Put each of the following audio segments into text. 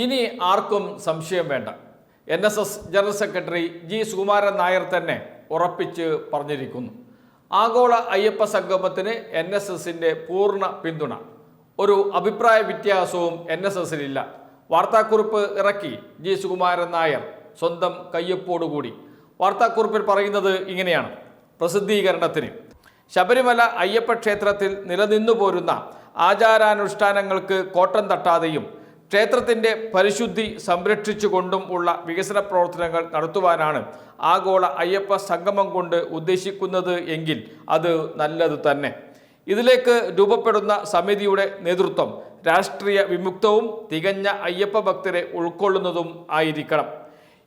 ഇനി ആർക്കും സംശയം വേണ്ട. N S S general secretary G Sukumaran Nair തന്നെ ഉറപ്പിച്ച് പറഞ്ഞിരിക്കുന്നു. ആഗോള അയ്യപ്പ സംഗമത്തിന് എൻ എസ് എസിന്റെ പൂർണ പിന്തുണ. ഒരു അഭിപ്രായ വ്യത്യാസവും എൻ എസ് എസിലില്ല. വാർത്താക്കുറിപ്പ് ഇറക്കി ജി സുകുമാരൻ നായർ സ്വന്തം കയ്യൊപ്പോടുകൂടി. വാർത്താക്കുറിപ്പിൽ പറയുന്നത് ഇങ്ങനെയാണ്. പ്രസിദ്ധീകരണത്തിന്. ശബരിമല അയ്യപ്പ ക്ഷേത്രത്തിൽ നിലനിന്നു പോരുന്ന ആചാരാനുഷ്ഠാനങ്ങൾക്ക് കോട്ടം തട്ടാതെയും ക്ഷേത്രത്തിന്റെ പരിശുദ്ധി സംരക്ഷിച്ചുകൊണ്ടും ഉള്ള വികസന പ്രവർത്തനങ്ങൾ നടത്തുവാനാണ് ആഗോള അയ്യപ്പ സംഗമം കൊണ്ട് ഉദ്ദേശിക്കുന്നത് എങ്കിൽ അത് നല്ലത് തന്നെ. ഇതിലേക്ക് രൂപപ്പെടുന്ന സമിതിയുടെ നേതൃത്വം രാഷ്ട്രീയ വിമുക്തവും തികഞ്ഞ അയ്യപ്പ ഭക്തരെ ഉൾക്കൊള്ളുന്നതും ആയിരിക്കണം.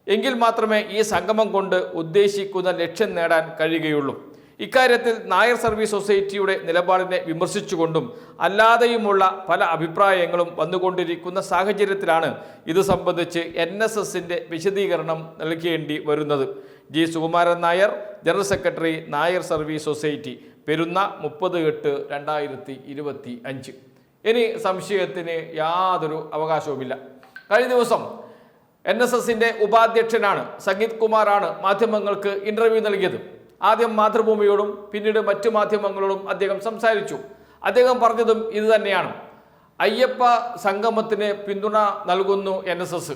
എങ്കിൽ മാത്രമേ ഈ സംഗമം കൊണ്ട് ഉദ്ദേശിക്കുന്ന ലക്ഷ്യം നേടാൻ കഴിയുകയുള്ളൂ. ഇക്കാര്യത്തിൽ നായർ സർവീസ് സൊസൈറ്റിയുടെ നിലപാടിനെ വിമർശിച്ചുകൊണ്ടും അല്ലാതെയുമുള്ള പല അഭിപ്രായങ്ങളും വന്നുകൊണ്ടിരിക്കുന്ന സാഹചര്യത്തിലാണ് ഇത് സംബന്ധിച്ച് എൻ എസ് എസിന്റെ വിശദീകരണം നൽകേണ്ടി വരുന്നത്. G. Sukumaran Nair general secretary Nair service society Perunna മുപ്പത് എട്ട് രണ്ടായിരത്തി ഇരുപത്തി അഞ്ച് ഇനി സംശയത്തിന് യാതൊരു അവകാശവുമില്ല. കഴിഞ്ഞ ദിവസം എൻ എസ് എസിന്റെ ഉപാധ്യക്ഷനാണ് സംഗീത് കുമാറാണ് മാധ്യമങ്ങൾക്ക് ഇന്റർവ്യൂ നൽകിയത്. ആദ്യം മാതൃഭൂമിയോടും പിന്നീട് മറ്റു മാധ്യമങ്ങളോടും അദ്ദേഹം സംസാരിച്ചു. അദ്ദേഹം പറഞ്ഞതും ഇത് തന്നെയാണ്. അയ്യപ്പ സംഗമത്തിന് പിന്തുണ നൽകുന്നു എൻ എസ് എസ്.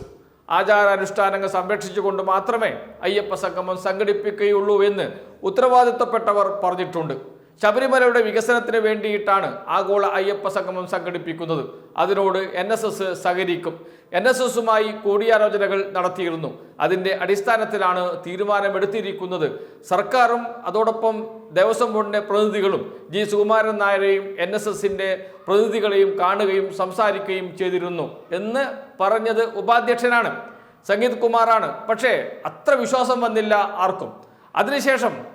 ആചാരാനുഷ്ഠാനങ്ങൾ സംരക്ഷിച്ചുകൊണ്ട് മാത്രമേ അയ്യപ്പ സംഗമം സംഘടിപ്പിക്കുകയുള്ളൂ എന്ന് ഉത്തരവാദിത്തപ്പെട്ടവർ പറഞ്ഞിട്ടുണ്ട്. ശബരിമലയുടെ വികസനത്തിന് വേണ്ടിയിട്ടാണ് ആഗോള അയ്യപ്പ സംഗമം സംഘടിപ്പിക്കുന്നത്. അതിനോട് എൻ എസ് എസ് സഹകരിക്കും. എൻ എസ് എസുമായി കൂടിയാലോചനകൾ നടത്തിയിരുന്നു. അതിന്റെ അടിസ്ഥാനത്തിലാണ് തീരുമാനമെടുത്തിരിക്കുന്നത്. സർക്കാരും അതോടൊപ്പം ദേവസ്വം ബോർഡിന്റെ പ്രതിനിധികളും ജി സുകുമാരൻ നായരെയും എൻ എസ് എസിന്റെ പ്രതിനിധികളെയും കാണുകയും സംസാരിക്കുകയും ചെയ്തിരുന്നു എന്ന് പറഞ്ഞത് ഉപാധ്യക്ഷനാണ്. സംഗീത് കുമാറാണ്. പക്ഷേ അത്ര വിശ്വാസം വന്നില്ല ആർക്കും. അതിനുശേഷം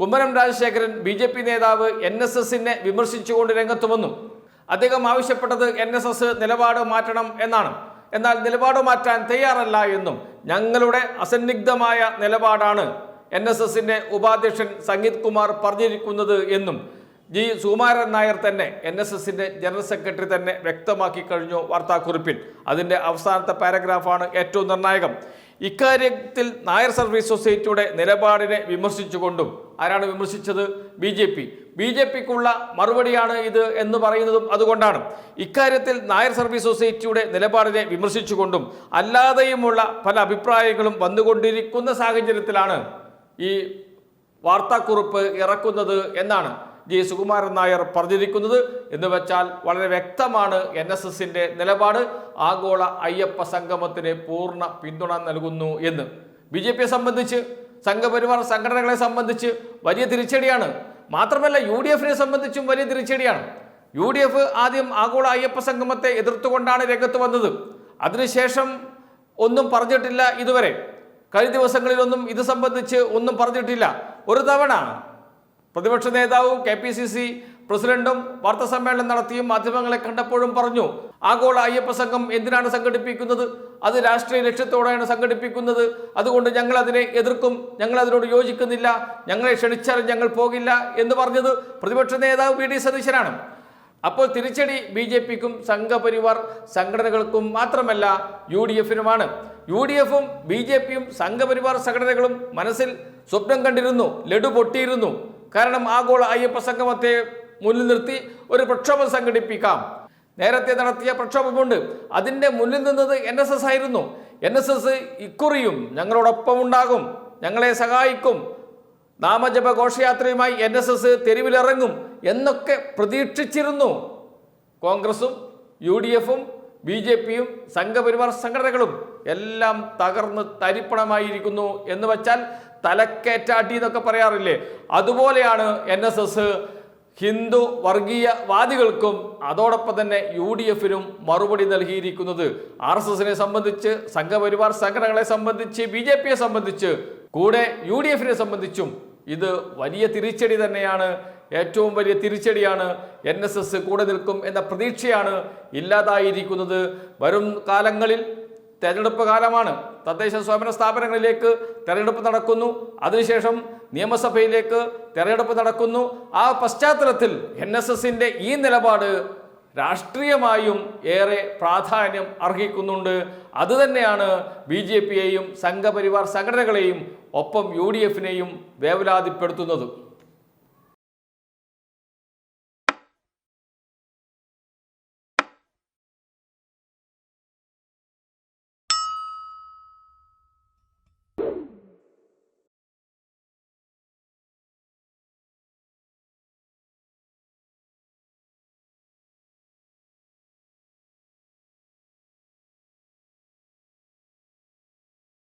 Kummanam Rajasekharan B J P നേതാവ് എൻ എസ് എസിനെ വിമർശിച്ചുകൊണ്ട് രംഗത്ത് വന്നു അദ്ദേഹം ആവശ്യപ്പെട്ടത് എൻ എസ് എസ് നിലപാട് മാറ്റണം എന്നാണ്. എന്നാൽ നിലപാട് മാറ്റാൻ തയ്യാറല്ല എന്നും ഞങ്ങളുടെ അസന്നിഗ്ധമായ നിലപാടാണ് എൻ എസ് എസിന്റെ ഉപാധ്യക്ഷൻ സംഗീത് കുമാർ പറഞ്ഞിരിക്കുന്നത് എന്നും ജി സുകുമാരൻ നായർ തന്നെ എൻ എസ് എസിന്റെ ജനറൽ സെക്രട്ടറി തന്നെ വ്യക്തമാക്കി കഴിഞ്ഞു വാർത്താക്കുറിപ്പിൽ. അതിന്റെ അവസാനത്തെ പാരഗ്രാഫാണ് ഏറ്റവും നിർണായകം. ഇക്കാര്യത്തിൽ നായർ സർവീസ് സൊസൈറ്റിയുടെ നിലപാടിനെ വിമർശിച്ചുകൊണ്ടും ആരാണ് വിമർശിച്ചത്? B J P. B J പിക്കുള്ള മറുപടിയാണ് ഇത് എന്ന് പറയുന്നതും അതുകൊണ്ടാണ്. ഇക്കാര്യത്തിൽ നായർ സർവീസ് സൊസൈറ്റിയുടെ നിലപാടിനെ വിമർശിച്ചുകൊണ്ടും അല്ലാതെയുമുള്ള പല അഭിപ്രായങ്ങളും വന്നുകൊണ്ടിരിക്കുന്ന സാഹചര്യത്തിലാണ് ഈ വാർത്താക്കുറിപ്പ് ഇറക്കുന്നത് എന്നാണ്. ജി സുകുമാരൻ നായർ പറഞ്ഞിരിക്കുന്നത് എന്ന് വെച്ചാൽ വളരെ വ്യക്തമാണ് എൻ എസ് എസിന്റെ നിലപാട്. ആഗോള അയ്യപ്പ സംഗമത്തിന് പൂർണ പിന്തുണ നൽകുന്നു എന്ന്. ബി ജെ പിയെ സംബന്ധിച്ച് സംഘപരിവാർ സംഘടനകളെ സംബന്ധിച്ച് വലിയ തിരിച്ചടിയാണ്. മാത്രമല്ല യു ഡി എഫിനെ സംബന്ധിച്ചും വലിയ തിരിച്ചടിയാണ്. യു ഡി എഫ് ആദ്യം ആഗോള അയ്യപ്പ സംഗമത്തെ എതിർത്തുകൊണ്ടാണ് രംഗത്ത് വന്നത്. അതിനുശേഷം ഒന്നും പറഞ്ഞിട്ടില്ല ഇതുവരെ. കഴിഞ്ഞ ദിവസങ്ങളിലൊന്നും ഇത് സംബന്ധിച്ച് ഒന്നും പറഞ്ഞിട്ടില്ല. ഒരു തവണ പ്രതിപക്ഷ നേതാവ് കെ പി സി സി പ്രസിഡന്റും വാർത്താ സമ്മേളനം നടത്തിയും മാധ്യമങ്ങളെ കണ്ടപ്പോഴും പറഞ്ഞു ആഗോള അയ്യപ്പ സംഘം എന്തിനാണ് സംഘടിപ്പിക്കുന്നത്? അത് രാഷ്ട്രീയ ലക്ഷ്യത്തോടെയാണ് സംഘടിപ്പിക്കുന്നത്. അതുകൊണ്ട് ഞങ്ങൾ അതിനെ എതിർക്കും. ഞങ്ങൾ അതിനോട് യോജിക്കുന്നില്ല. ഞങ്ങളെ ക്ഷണിച്ചാലും ഞങ്ങൾ പോകില്ല എന്ന് പറഞ്ഞത് പ്രതിപക്ഷ നേതാവ് വി ഡി സതീശനാണ്. അപ്പോൾ തിരിച്ചടി ബി ജെ പിക്കും സംഘപരിവാർ സംഘടനകൾക്കും മാത്രമല്ല യു ഡി എഫിനുമാണ്. യു ഡി എഫും ബി ജെ പിയും സംഘപരിവാർ സംഘടനകളും മനസ്സിൽ സ്വപ്നം കണ്ടിരുന്നു ലഡു പൊട്ടിയിരുന്നു. കാരണം ആഗോള അയ്യപ്പ സംഗമത്തെ മുന്നിൽ നിർത്തി ഒരു പ്രക്ഷോഭം സംഘടിപ്പിക്കാം. നേരത്തെ നടത്തിയ പ്രക്ഷോഭമുണ്ട്. അതിന്റെ മുന്നിൽ നിന്നത് എൻ എസ് എസ് ആയിരുന്നു. എൻ എസ് എസ് ഇക്കുറിയും ഞങ്ങളോടൊപ്പം ഉണ്ടാകും. ഞങ്ങളെ സഹായിക്കും. നാമജപ ഘോഷയാത്രയുമായി എൻ എസ് എസ് തെരുവിലിറങ്ങും എന്നൊക്കെ പ്രതീക്ഷിച്ചിരുന്നു. കോൺഗ്രസും യു ഡി എഫും ബി ജെ പിയും സംഘപരിവാർ സംഘടനകളും എല്ലാം തകർന്ന് തരിപ്പണമായിരിക്കുന്നു എന്ന് വച്ചാൽ തലക്കേറ്റാട്ടി എന്നൊക്കെ പറയാറില്ലേ? അതുപോലെയാണ് എൻ എസ് എസ് ഹിന്ദു വർഗീയവാദികൾക്കും അതോടൊപ്പം തന്നെ യു ഡി എഫിനും മറുപടി നൽകിയിരിക്കുന്നത്. ആർ എസ് എസിനെ സംബന്ധിച്ച് സംഘപരിവാർ സംഘടനകളെ സംബന്ധിച്ച് ബി ജെ പിയെ സംബന്ധിച്ച് കൂടെ യു ഡി എഫിനെ സംബന്ധിച്ചും ഇത് വലിയ തിരിച്ചടി തന്നെയാണ്. ഏറ്റവും വലിയ തിരിച്ചടിയാണ് എൻ എസ് എസ് കൂടെ നിൽക്കും എന്ന പ്രതീക്ഷയാണ് ഇല്ലാതായിരിക്കുന്നത്. വരും കാലങ്ങളിൽ തെരഞ്ഞെടുപ്പ് കാലമാണ്. തദ്ദേശ സ്വയംഭരണ സ്ഥാപനങ്ങളിലേക്ക് തെരഞ്ഞെടുപ്പ് നടക്കുന്നു. അതിനുശേഷം നിയമസഭയിലേക്ക് തെരഞ്ഞെടുപ്പ് നടക്കുന്നു. ആ പശ്ചാത്തലത്തിൽ എൻ എസ് എസിന്റെ ഈ നിലപാട് രാഷ്ട്രീയമായും ഏറെ പ്രാധാന്യം അർഹിക്കുന്നുണ്ട്. അതുതന്നെയാണ് ബി ജെ പിയെയും സംഘപരിവാർ സംഘടനകളെയും ഒപ്പം യു ഡി എഫിനെയും വേവലാതിപ്പെടുത്തുന്നത്.